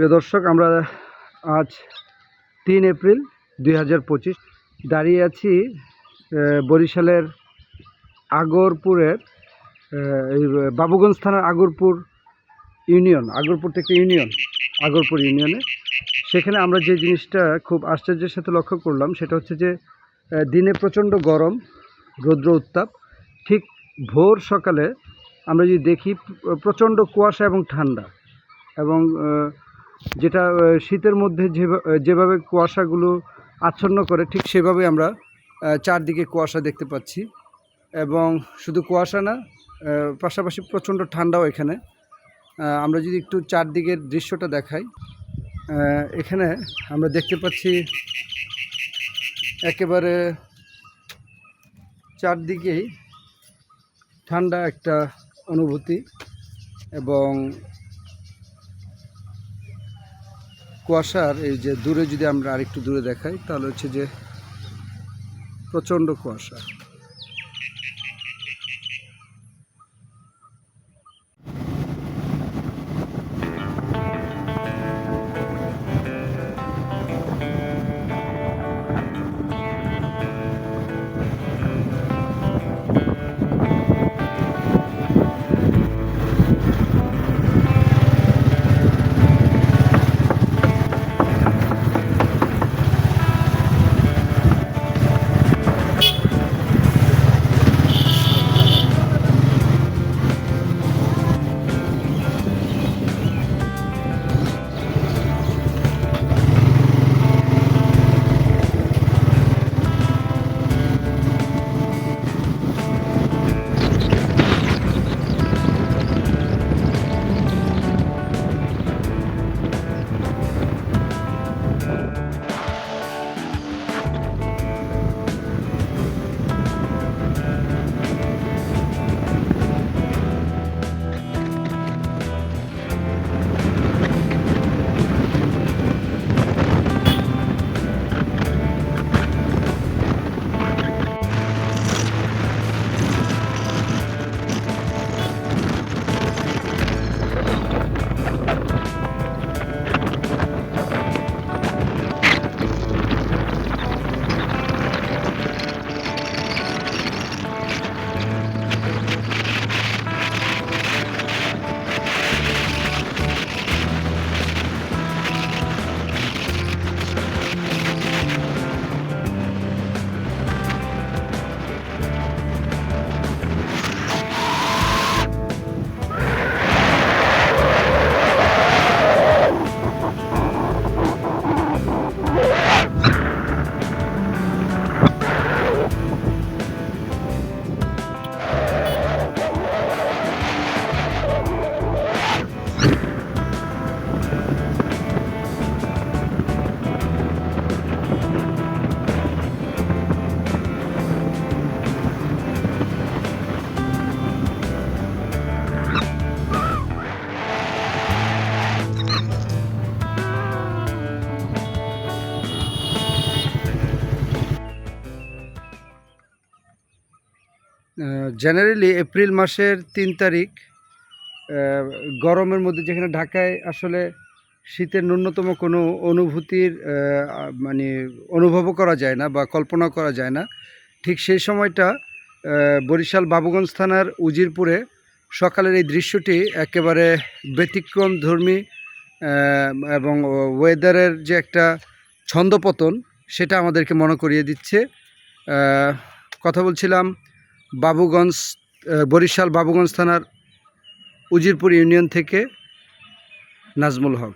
প্রিয় দর্শক, আমরা আজ তিন এপ্রিল দুই হাজার পঁচিশ দাঁড়িয়ে আছি বরিশালের আগরপুরের বাবুগঞ্জ থানার আগরপুর ইউনিয়ন, আগরপুর থেকে ইউনিয়ন, আগরপুর ইউনিয়নে। সেখানে আমরা যে জিনিসটা খুব আশ্চর্যের সাথে লক্ষ্য করলাম, সেটা হচ্ছে যে দিনে প্রচণ্ড গরম, রৌদ্র উত্তাপ। ঠিক ভোর সকালে আমরা যদি দেখি, প্রচণ্ড কুয়াশা এবং ঠান্ডা এবং যেটা শীতের মধ্যে যেভা- যেভাবে কুয়াশাগুলো আচ্ছন্ন করে, ঠিক সেভাবে আমরা চারদিকে কুয়াশা দেখতে পাচ্ছি। এবং শুধু কুয়াশা না পাশাপাশি প্রচণ্ড ঠান্ডাও এখানে। আমরা যদি একটু চারদিকের দৃশ্যটা দেখাই এখানে আমরা দেখতে পাচ্ছি একেবারে চারদিকেই ঠান্ডা একটা অনুভূতি এবং কুয়াশার এই যে দূরে যদি আমরা আরেকটু দূরে দেখাই তাহলে হচ্ছে যে প্রচণ্ড কুয়াশা। জেনারেলি এপ্রিল মাসের তিন তারিখ গরমের মধ্যে যেখানে ঢাকায় আসলে শীতের ন্যূনতম কোনো অনুভূতির মানে অনুভবও করা যায় না বা কল্পনা করা যায় না। ঠিক সেই সময়টা বরিশাল বাবুগঞ্জ থানার উজিরপুরে সকালের এই দৃশ্যটি একেবারে ব্যতিক্রম ধর্মী এবং ওয়েদারের যে একটা ছন্দপতন, সেটা আমাদেরকে মনে করিয়ে দিচ্ছে। কথা বলছিলাম বাবুগঞ্জ বরিশাল বাবুগঞ্জ থানার উজিরপুর ইউনিয়ন থেকে নাজমুল হক।